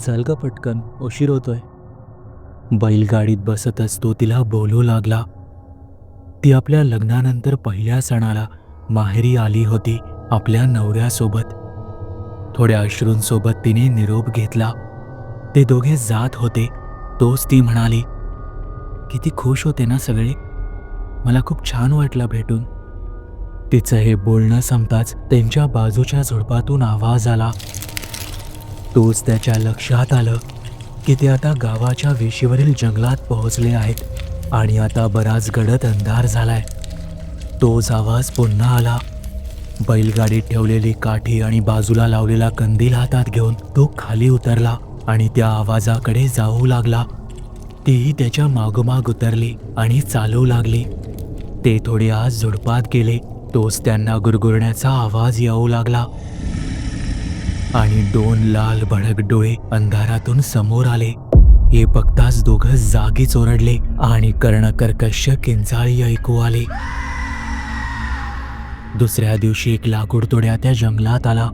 चल ग पटकन उशीर होतोय. बैलगाडीत बसतच तो तिला बोलू लागला. ती आपल्या लग्नानंतर पहिल्या सणाला माहेरी आली होती आपल्या नवऱ्यासोबत. थोड्या अश्रूंसोबत तिने निरोप घेतला. ते दोघे जात होते तोच ती म्हणाली किती खुश होते ना सगळे. मला खूप छान वाटलं भेटून. तिचं हे बोलणं संपताच त्यांच्या बाजूच्या झुडपातून आवाज आला. तोच त्याच्या लक्षात आलं की ते आता गावाच्या वेशीवरील जंगलात पोहोचले आहेत आणि आता बराच गडद अंधार झालाय. तोच आवाज पुन्हा आला. बैलगाडीत ठेवलेली काठी आणि बाजूला लावलेला कंदील हातात घेऊन तो खाली उतरला आणि त्या आवाजाकडे जाऊ लागला. तीही त्याच्या मागोमाग उतरली आणि चालू लागली. ते थोडे आज झुडपात गेले तोच त्यांना गुरगुरण्याचा आवाज येऊ लागला. आणि दोन लाल भडक डोळे अंधारातून समोर आले. हे बघताच दोघं जागीच ओरडले आणि कर्णकर्कश किंचाळी ऐकू आले. दुसऱ्या दिवशी एक लाकूड तोड्या त्या जंगलात आला.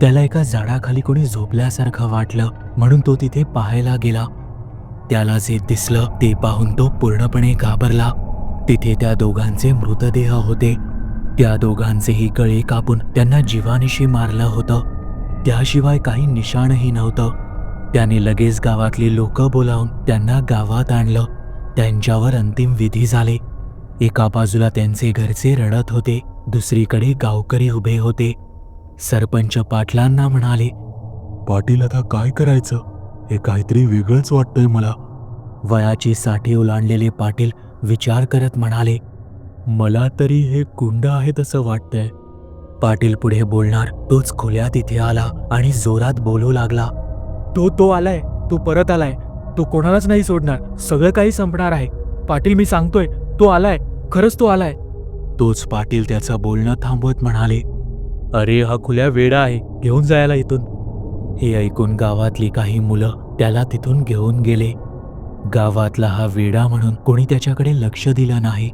त्याला एका झाडाखाली कोणी झोपल्यासारखं वाटलं म्हणून तो तिथे पाहायला गेला. त्याला जे दिसलं ते पाहून तो पूर्णपणे घाबरला. तिथे त्या दोघांचे मृतदेह होते. त्या दोघांचेही गळे कापून त्यांना जीवानिशी मारलं होतं. त्याशिवाय काही निशाणही नव्हतं. त्याने लगेच गावातली लोक बोलावून त्यांना गावात आणलं. त्यांच्यावर अंतिम विधी झाले. एका बाजूला त्यांचे घरचे रडत होते. दुसरीकडे गावकरी उभे होते. सरपंच पाटलांना म्हणाले पाटील आता काय करायचं? हे काहीतरी वेगळंच वाटतंय मला. वयाची साठी ओलांडलेले पाटील विचार करत म्हणाले मला तरी हे कुंड आहेत असं वाटतंय. पाटील पुढे बोलणार. तोच खोल्या तिथे आला आणि जोरात बोलू लागला. तो तो आलाय. तो परत आलाय. तो कोणालाच नाही सोडणार. सगळं काही संपणार आहे. पाटील मी सांगतोय तो आलाय. खरंच तो आलाय. तोच पाटील त्याचं बोलणं थांबवत म्हणाले. अरे हा खुल्या वेडा आहे. घेऊन जायला इथून. हे ऐकून गावातली काही मुलं त्याला तिथून घेऊन गेले. गावातला हा वेडा म्हणून कोणी त्याच्याकडे लक्ष दिलं नाही.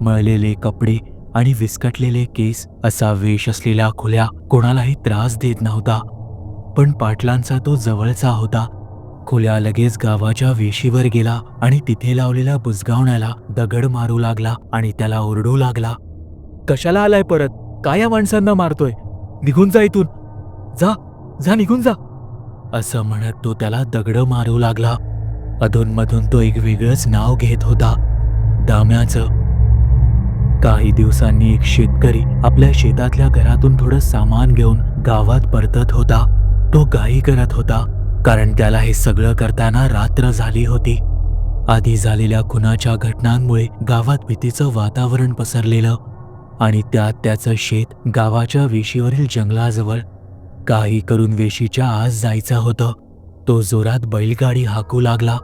मळलेले कपडे आणि विस्कटलेले केस असा वेश असलेला खुल्या कोणालाही त्रास देत नव्हता. पण पाटलांचा तो जवळचा होता. खुल्या लगेच गावाच्या वेशीवर गेला आणि तिथे लावलेल्या बुजगावण्याला दगड मारू लागला आणि त्याला ओरडू लागला. कशाला आलाय परत? काय या माणसांना मारतोय? निघून जा इथून. जा जा निघून जा. असं म्हणत तो त्याला दगड मारू लागला. अधूनमधून तो एक वेगळंच नाव घेत होता. दाम्याचं काही दिवसांनी एक शेतकरी आपल्या शेतातल्या घरातून थोडं सामान घेऊन गावात परतत होता. तो गाई करत होता कारण त्याला हे सगळं करताना रात्र झाली होती. आधी झालेल्या खुनाच्या घटनांमुळे गावात भीतीचं वातावरण पसरलेलं आणि त्यात त्याचं शेत गावाच्या वेशीवरील जंगलाजवळ काही करून वेशीच्या आज जायचं होतं. तो जोरात बैलगाडी हाकू लागला.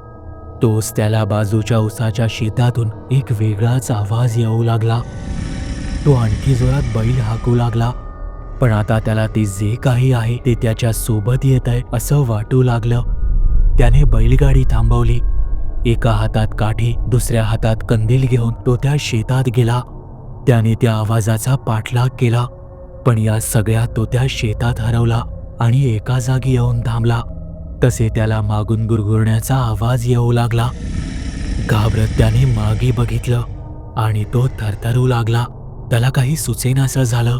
तोच त्याला बाजूच्या उसाच्या शेतातून एक वेगळाच आवाज येऊ लागला. तो आणखी जोरात बैल हाकू लागला. पण आता त्याला ते जे काही आहे ते त्याच्या सोबत येत आहे असं वाटू लागलं. त्याने बैलगाडी थांबवली. एका हातात काठी दुसऱ्या हातात कंदील घेऊन तो त्या शेतात गेला. त्याने त्या आवाजाचा पाठलाग केला. पण या सगळ्यात तो त्या शेतात हरवला आणि एका जागी येऊन थांबला. तसे त्याला मागून गुरगुरण्याचा आवाज येऊ लागला. घाबरत त्याने मागे बघितलं आणि तो थरथरू लागला. त्याला काही सुचेनासं झालं.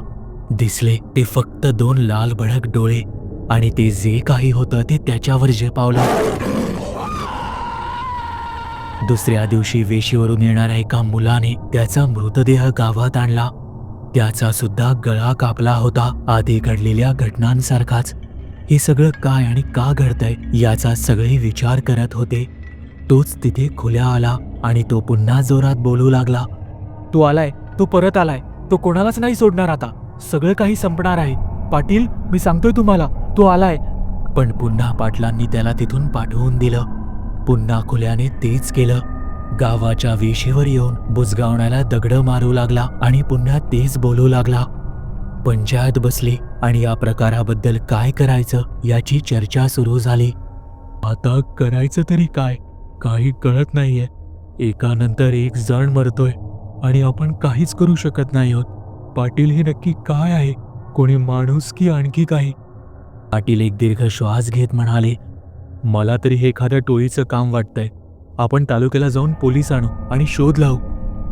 दिसले ते फक्त दोन लाल भडक डोळे आणि ते जे काही होतं ते त्याच्यावर झेपावलं. दुसऱ्या दिवशी वेशीवरून येणाऱ्या एका मुलाने त्याचा मृतदेह गावात आणला. त्याचा सुद्धा गळा कापला होता. आधी घडलेल्या घटनांसारखाच. हे सगळं काय आणि का घडतंय याचा सगळे विचार करत होते. तोच तिथे खुल्या आला आणि तो पुन्हा जोरात बोलू लागला. तो आलाय तो परत आलाय तो कोणालाच नाही सोडणार आता. सगळं काही संपणार आहे. पाटील मी सांगतोय तुम्हाला तो आलाय. पण पुन्हा पाटलांनी त्याला तिथून पाठवून दिलं. पुन्हा खुल्याने तेच केलं. गावाच्या वेशीवर येऊन बुजगावण्याला दगड मारू लागला आणि पुन्हा तेच बोलू लागला. पंचायत बसली आणि या प्रकाराबद्दल काय करायचं याची चर्चा सुरू झाली. आता करायचं तरी काय? काही कळत नाहीये. एकानंतर एक जण मरतोय आणि आपण काहीच करू शकत नाही आहोत. पाटील हे नक्की काय आहे? कोणी माणूस की आणखी काही? पाटील एक दीर्घ श्वास घेत म्हणाले मला तरी हे एखाद्या टोळीचं काम वाटतंय. आपण तालुक्याला जाऊन पोलीस आणू आणि शोध लावू.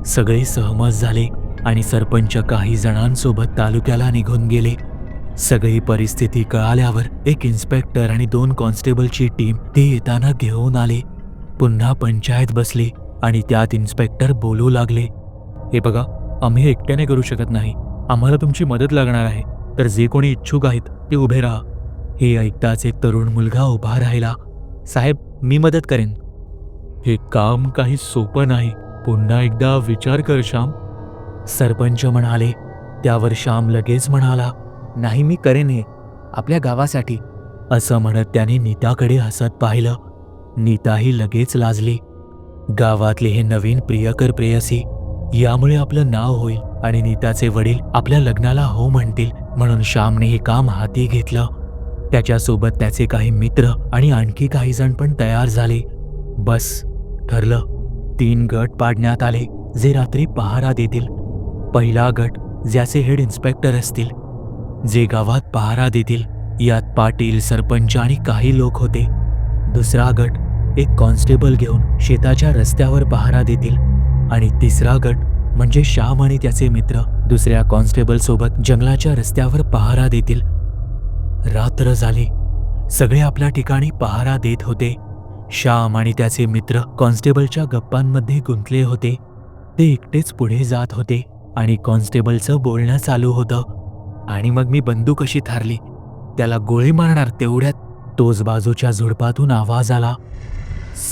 सगळे सहमत झाले. आणि सरपंच काही जणांसोबत तालुक्याला निघून गेले. सगळी परिस्थिती कळाल्यावर एक इन्स्पेक्टर आणि दोन कॉन्स्टेबलची टीम ते येताना घेऊन आले. पुन्हा पंचायत बसली आणि त्यात इन्स्पेक्टर बोलू लागले हे बघा आम्ही एकट्याने करू शकत नाही. आम्हाला तुमची मदत लागणार आहे. तर जे कोणी इच्छुक आहेत ते उभे राहा. हे ऐकताच एक तरुण मुलगा उभा राहिला साहेब मी मदत करेन. हे काम काही सोपं नाही. पुन्हा एकदा विचार कर श्याम. सरपंच म्हणाले. त्यावर श्याम लगेच म्हणाला नाही मी करेन हे आपल्या गावासाठी. असं म्हणत त्याने नीताकडे हसत पाहिलं. नीताही लगेच लाजली. गावातले हे नवीन प्रियकर प्रेयसी यामुळे आपलं नाव होईल आणि नीताचे वडील आपल्या लग्नाला हो म्हणतील म्हणून श्यामने हे काम हाती घेतलं. त्याच्यासोबत त्याचे काही मित्र आणि आणखी काही जण पण तयार झाले. बस ठरलं. तीन गट पाडण्यात आले जे रात्री पहारा देतील. पहिला गट ज्याचे हेड इन्स्पेक्टर असतील जे गावात पहारा देतील यात पाटील सरपंच आणि काही लोक होते. दुसरा गट एक कॉन्स्टेबल घेऊन शेताच्या रस्त्यावर पहारा देतील आणि तिसरा गट म्हणजे श्याम आणि त्याचे मित्र दुसऱ्या कॉन्स्टेबल सोबत जंगलाच्या रस्त्यावर पहारा देतील. रात्र झाली. सगळे आपल्या ठिकाणी पहारा देत होते. श्याम आणि त्याचे मित्र कॉन्स्टेबलच्या गप्पांमध्ये गुंतले होते. ते एकटेच पुढे जात होते. आणि कॉन्स्टेबलचं बोलणं चालू होतं. आणि मग मी बंदूक कशी थारली. त्याला गोळी मारणार तेवढ्यात तोच बाजूच्या झुडपातून आवाज आला.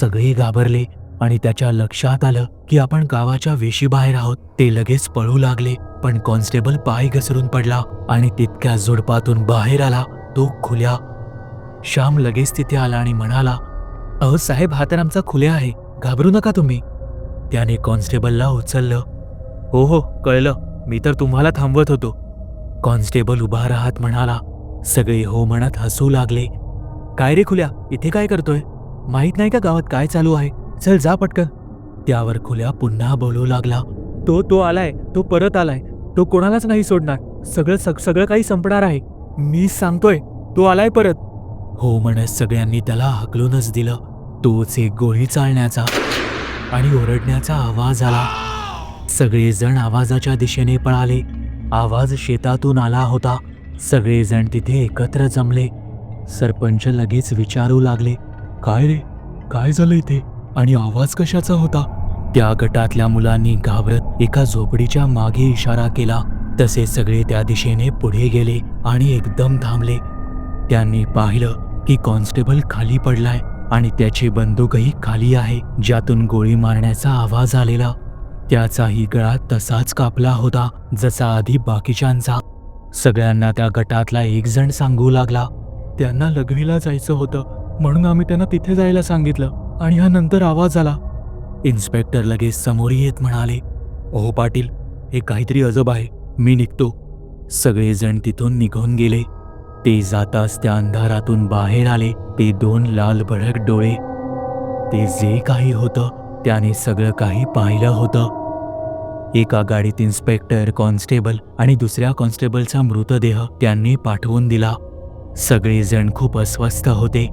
सगळे घाबरले आणि त्याच्या लक्षात आलं की आपण गावाच्या वेशीबाहेर आहोत. ते लगेच पळू लागले. पण कॉन्स्टेबल पाय घसरून पडला आणि तितक्या झुडपातून बाहेर आला. तो खुल्या. श्याम लगेच तिथे आला आणि म्हणाला अहो साहेब हा तर आमचा खुल्या आहे. घाबरू नका तुम्ही. त्याने कॉन्स्टेबलला उचललं. हो हो कळलं. मी तर तुम्हाला थांबवत होतो. कॉन्स्टेबल उभा राहत म्हणाला सगळे हो म्हणत हसू लागले. काय रे खुल्या इथे काय करतोय? माहीत नाही का गावात काय चालू आहे? चल जा पटकन. त्यावर खुल्या पुन्हा बोलू लागला. तो तो आलाय तो परत आलाय. तो कोणालाच नाही सोडणार. सगळं सग सगळं काही संपणार आहे. मी सांगतोय तो आलाय परत. हो म्हणत सगळ्यांनी त्याला हकलूनच दिलं. तोच एक गोळी चालण्याचा आणि ओरडण्याचा आवाज आला. सगळेजण आवाजाच्या दिशेने पळाले. आवाज शेतातून आला होता. सगळेजण तिथे एकत्र जमले. सरपंच लगेच विचारू लागले काय रे? काय झालं इथे? आणि आवाज कशाचा होता? त्या गटातल्या मुलांनी घाबरत एका झोपडीच्या मागे इशारा केला. तसे सगळे त्या दिशेने पुढे गेले आणि एकदम थांबले. त्यांनी पाहिलं की कॉन्स्टेबल खाली पडलाय आणि त्याची बंदूकही खाली आहे ज्यातून गोळी मारण्याचा आवाज आलेला. त्याचाही गळा तसाच कापला होता जसा आधी बाकीच्यांचा. सगळ्यांना त्या गटातला एक जण सांगू लागला. त्यांना लघवीला जायचं होतं म्हणून आम्ही त्यांना तिथे जायला सांगितलं आणि हा नंतर आवाज आला. इन्स्पेक्टर लगेच समोर येत म्हणाले ओ पाटील हे काहीतरी अजब आहे मी निघतो. सगळेजण तिथून निघून गेले. ते जाताच त्या अंधारातून बाहेर आले ते दोन लाल भडक डोळे. ते जे काही होतं त्याने सगळं काही पाहिलं होतं. एका गाडीत इन्स्पेक्टर कॉन्स्टेबल आणि दुसऱ्या कॉन्स्टेबलचा मृतदेह त्यांनी पाठवून दिला. सगळेजण खूप अस्वस्थ होते.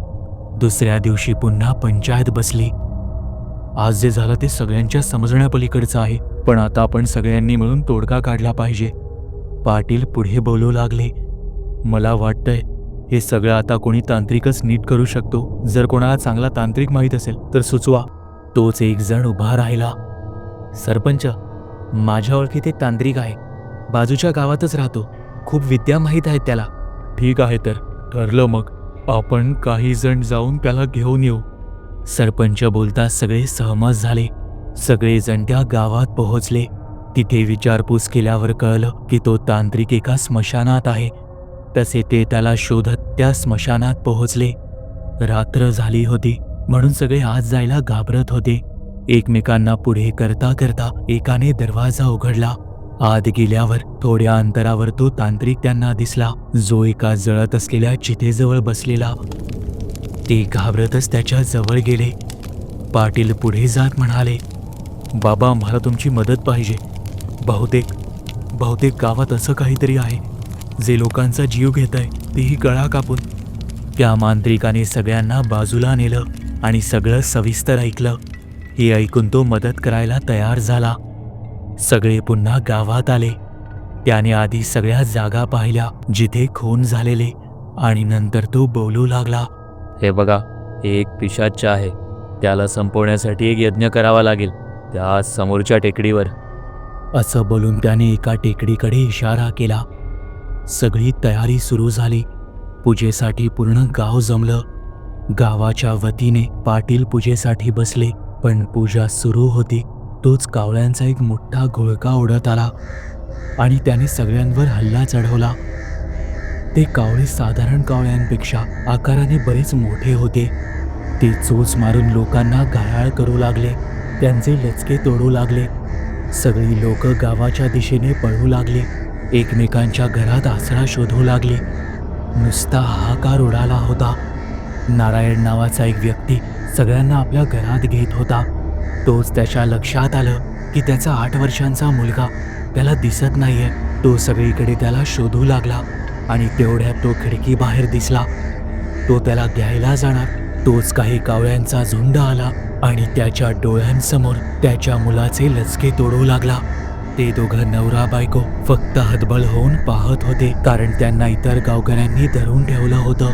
दुसऱ्या दिवशी पुन्हा पंचायत बसली. आज जे झालं ते सगळ्यांच्या समजण्यापलीकडचं आहे पण आता आपण सगळ्यांनी मिळून तोडगा काढला पाहिजे. पाटील पुढे बोलू लागले. मला वाटतंय हे सगळं आता कोणी तांत्रिकच नीट करू शकतो. जर कोणाला चांगला तांत्रिक माहीत असेल तर सुचवा. तोच एक जण उभा राहिला. सरपंच माझ्या ओळखीत एक तांत्रिक आहे. बाजूच्या गावातच राहतो. खूप विद्या माहीत आहेत त्याला. ठीक आहे तर ठरलं मग. आपण काही जण जाऊन त्याला घेऊन येऊ. सरपंच बोलता सगळे सहमत झाले. सगळेजण त्या गावात पोहोचले. तिथे विचारपूस केल्यावर कळलं की तो तांत्रिक एका स्मशानात आहे. तसे ते त्याला शोधत त्या स्मशानात पोहोचले. रात्र झाली होती म्हणून सगळे आत जायला घाबरत होते. एकमेकांना पुढे करता करता एकाने दरवाजा उघडला. आत गेल्यावर थोड्या अंतरावर तो तांत्रिक त्यांना दिसला. जो एका जळत असलेल्या चितेजवळ बसलेला. ते घाबरतच त्याच्याजवळ गेले. पाटील पुढे जात म्हणाले बाबा मला तुमची मदत पाहिजे. बहुतेक बहुतेक गावात असं काहीतरी आहे. जे लोकांचा जीव घेत आहे तेही गळा कापून. त्या मांत्रिकाने सगळ्यांना बाजूला नेलं आणि सगळं सविस्तर ऐकलं. हे ऐकून तो मदत करायला तयार झाला. सगळे पुन्हा गावात आले. त्याने आधी सगळ्या जागा पाहिल्या जिथे खून झालेले आणि नंतर तो बोलू लागला. हे बघा हे एक पिशाच्च आहे. त्याला संपवण्यासाठी एक यज्ञ करावा लागेल त्या समोरच्या टेकडीवर. असं बोलून त्याने एका टेकडीकडे इशारा केला. सगळी तयारी सुरू झाली. पूजेसाठी पूर्ण गाव जमलं. गावाच्या वतीने पाटील पूजेसाठी बसले. पण पूजा सुरू होती तोच कावळ्यांचा एक मोठा घोळका उडत आला आणि त्याने सगळ्यांवर हल्ला चढवला. ते कावळे साधारण कावळ्यांपेक्षा आकाराने बरेच मोठे होते. ते चोच मारून लोकांना घायाळ करू लागले त्यांचे लचके तोडू लागले. सगळी लोक गावाच्या दिशेने पळू लागली एकमेकांच्या घरात आसरा शोधू लागली. नुसता हाहाकार उडाला होता. नारायण नावाचा एक व्यक्ती सगळ्यांना आपल्या घरात घेत होता. तोच त्याच्या लक्षात आलं की त्याचा आठ वर्षांचा मुलगा त्याला दिसत नाहीये. तो सगळीकडे त्याला शोधू लागला आणि तेवढ्यात तो खिडकी बाहेर दिसला. तो त्याला घ्यायला जाणार. तोच काही कावळ्यांचा झुंड आला आणि त्याच्या डोळ्यांसमोर त्याच्या मुलाचे लचके तोडू लागला. ते दोघं नवरा बायको फक्त हतबल होऊन पाहत होते कारण त्यांना इतर गावकऱ्यांनी धरून ठेवलं होतं.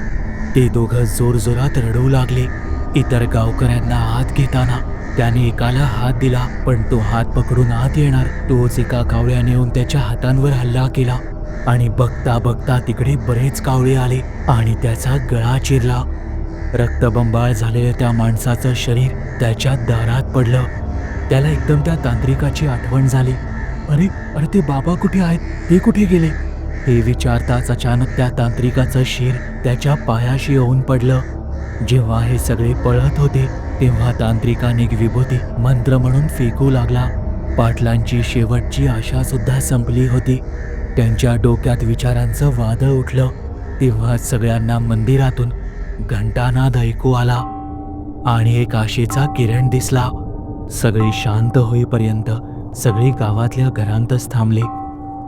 ते दोघं जोरजोरात रडू लागले. इतर गावकऱ्यांना हात घेताना त्याने एकाला हात दिला पण तो हात पकडून आत येणार. तोच एका कावळ्याने येऊन त्याच्या हातांवर हल्ला केला आणि बघता बघता तिकडे बरेच कावळे आले आणि त्याचा गळा चिरला. रक्तबंबाळ झालेलं त्या माणसाचं शरीर त्याच्या दारात पडलं. त्याला एकदम त्या तांत्रिकाची आठवण झाली. अरे अरे ते बाबा कुठे आहेत? ते कुठे गेले? हे विचारताच अचानक त्या तांत्रिकाचं शिर त्याच्या पायाशी येऊन पडलं. जेव्हा हे सगळे पळत होते तेव्हा तांत्रिकाने विभूती मंत्र म्हणून फेकू लागला. पाटलांची शेवटची आशा सुद्धा संपली होती. त्यांच्या डोक्यात विचारांचं वादळ उठलं. तेव्हा सगळ्यांना मंदिरातून घंटानाद ऐकू आला. आणि एक आशेचा किरण दिसला. सगळे शांत होईपर्यंत सगळे गावातल्या घरांतच थांबले.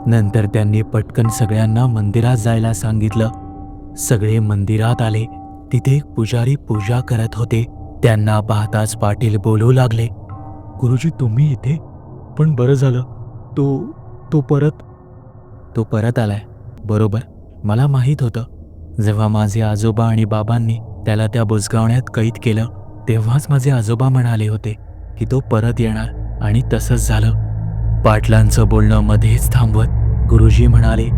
नंतर त्यांनी पटकन सगळ्यांना मंदिरात जायला सांगितलं. सगळे मंदिरात आले. तिथे एक पुजारी पूजा करत होते. त्यांना पाहताच पाटील बोलू लागले गुरुजी तुम्ही इथे? पण बरं झालं. तो तो परत? तो परत आलाय. बरोबर. मला माहीत होतं. जेव्हा माझे आजोबा आणि बाबांनी त्याला त्या बुजगावण्यात कैद केलं तेव्हाच माझे आजोबा म्हणाले होते की तो परत येणार आणि तसंच झालं. पाटलांचं बोलणं मध्येच थांबवत गुरुजी म्हणाले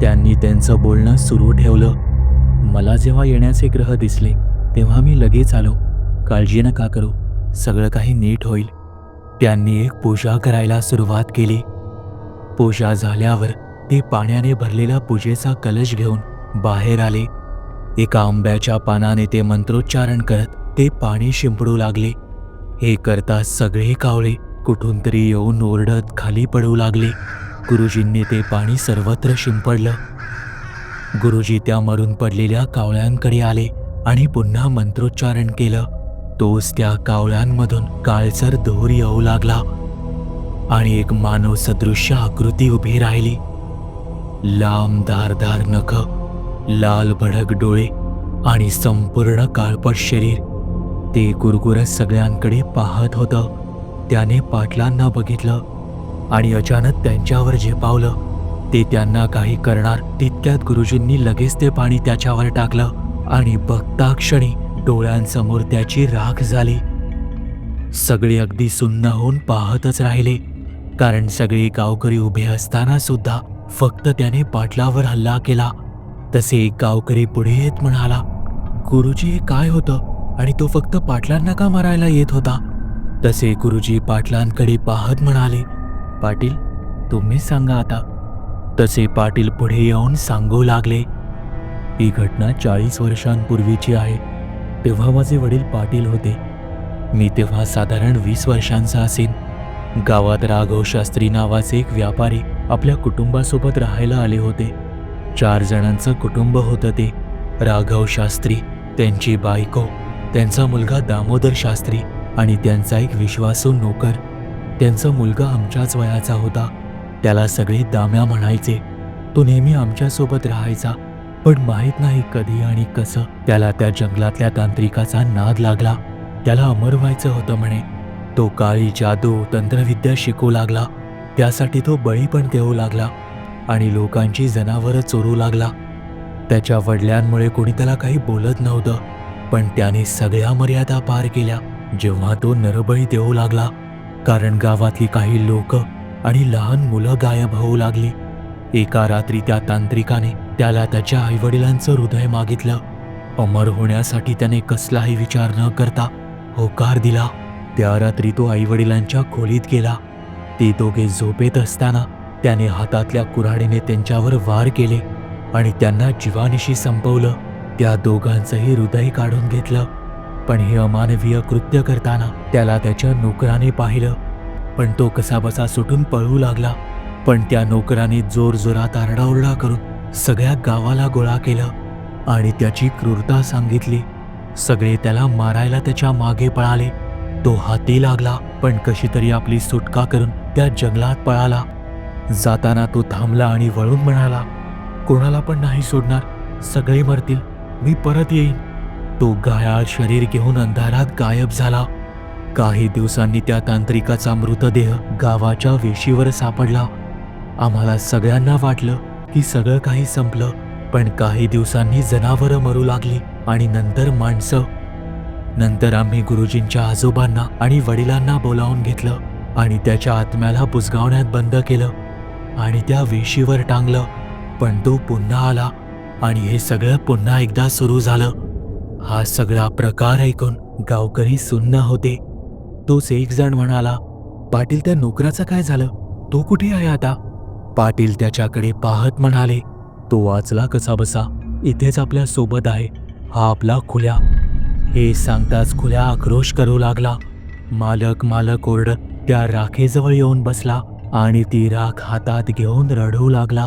त्यांनी त्यांचं बोलणं सुरू ठेवलं. मला जेव्हा येण्याचे ग्रह दिसले तेव्हा मी लगेच आलो. काळजी नका करू सगळं काही नीट होईल. त्यांनी एक पूजा करायला सुरुवात केली. पूजा झाल्यावर ते पाण्याने भरलेला पूजेचा कलश घेऊन बाहेर आले. एका आंब्याच्या पानाने ते मंत्रोच्चारण करत ते पाणी शिंपडू लागले. हे करता सगळे कावळे कुठून तरी येऊन ओरडत खाली पडू लागले. गुरुजींनी ते पाणी सर्वत्र शिंपडलं. गुरुजी त्या मरून पडलेल्या कावळ्यांकडे आले आणि पुन्हा मंत्रोच्चारण केलं. तोच त्या कावळ्यांमधून काळसर धूर येऊ लागला. आणि एक मानव सदृश्य आकृती उभी राहिली. लांब धारधार नख लाल भडक डोळे आणि संपूर्ण काळपट शरीर. ते गुरगुरत सगळ्यांकडे पाहत होतं. त्याने पाटलांना बघितलं आणि अचानक त्यांच्यावर झेपावलं. ते त्यांना काही करणार तितक्यात गुरुजींनी लगेच ते पाणी त्याच्यावर टाकलं आणि बघता क्षणी डोळ्यांसमोर त्याची राख झाली. सगळे अगदी सुन्न होऊन पाहतच राहिले कारण सगळे गावकरी उभे असताना सुद्धा फक्त त्याने पाटलावर हल्ला केला. तसे एक गावकरी पुढे येत म्हणाला गुरुजी हे काय होतं? आणि तो फक्त पाटलांना का मारायला येत होता? तसे गुरुजी पाटलांकडे पाहत म्हणाले पाटील तुम्हीच सांगा आता तसे पाटील पुढे येऊन सांगू लागले ही घटना चाळीस वर्षांपूर्वीची आहे. तेव्हा माझे वडील पाटील होते. मी तेव्हा साधारण वीस वर्षांचा असेन. गावात राघव शास्त्री नावाचे एक व्यापारी आपल्या कुटुंबासोबत राहायला आले होते. चार जणांचं कुटुंब होतं ते. राघव शास्त्री त्यांची बायको त्यांचा मुलगा दामोदर शास्त्री आणि त्यांचा एक विश्वासू नोकर. त्यांचा मुलगा आमच्याच वयाचा होता. त्याला सगळे दाम्या म्हणायचे. तो नेहमी आमच्यासोबत राहायचा पण माहीत नाही कधी आणि कसं. त्याला त्या जंगलातल्या तांत्रिकाचा नाद लागला. त्याला अमर व्हायचं होतं म्हणे. तो काळी जादू तंत्रविद्या शिकू लागला. त्यासाठी तो बळी पण देऊ लागला आणि लोकांची जनावरं चोरू लागला. त्याच्या वडिलांमुळे कोणी त्याला काही बोलत नव्हतं पण त्याने सगळ्या मर्यादा पार केल्या. जेव्हा तो नरबळी देऊ लागला कारण गावातली काही लोक आणि लहान मुलं गायब होऊ लागली. एका रात्री त्या तांत्रिकाने त्याला त्याच्या आईवडिलांचं हृदय मागितलं. अमर होण्यासाठी त्याने कसलाही विचार न करता होकार दिला. त्या रात्री तो आईवडिलांच्या खोलीत गेला. ते दोघे झोपेत असताना त्याने हातातल्या कुऱ्हाडीने त्यांच्यावर वार केले आणि त्यांना जीवानिशी संपवलं. त्या दोघांचंही हृदय काढून घेतलं. पण हे अमानवीय कृत्य करताना त्याला त्याच्या नोकराने पाहिलं. पण तो कसाबसा सुटून पळू लागला. पण त्या नोकराने जोरजोरात आरडाओरडा करून सगळ्या गावाला गोळा केलं आणि त्याची क्रूरता सांगितली. सगळे त्याला मारायला त्याच्यामागे पळाले. तो हाती लागला पण कशी तरी आपली सुटका करून त्या जंगलात पळाला. जाताना तो थांबला आणि वळून म्हणाला कोणाला पण नाही सोडणार. सगळे मरतील. मी परत येईन. तो गायाळ शरीर घेऊन अंधारात गायब झाला. काही दिवसांनी त्या तांत्रिकाचा मृतदेह गावाच्या वेशीवर सापडला. आम्हाला सगळ्यांना वाटलं की सगळं काही संपलं पण काही दिवसांनी जनावरं मरू लागली आणि नंतर माणसं. नंतर आम्ही गुरुजींच्या आजोबांना आणि वडिलांना बोलावून घेतलं आणि त्याच्या आत्म्याला बुजगावण्यात बंद केलं आणि त्या वेशीवर टांगलं पण तो पुन्हा आला आणि हे सगळं पुन्हा एकदा सुरू झालं. हा सगळा प्रकार ऐकून गावकरी सुन्न होते. तोच एक जण म्हणाला पाटील त्या नोकराचं काय झालं? तो कुठे आहे आता? पाटील त्याच्याकडे पाहत म्हणाले तो वाचला कसा बसा? इथेच आपल्यासोबत आहे. हा आपला खुल्या. हे सांगताच खुल्या आक्रोश करू लागला. मालक मालक ओरडत त्या राखेजवळ येऊन बसला आणि ती राख हातात घेऊन रडू लागला.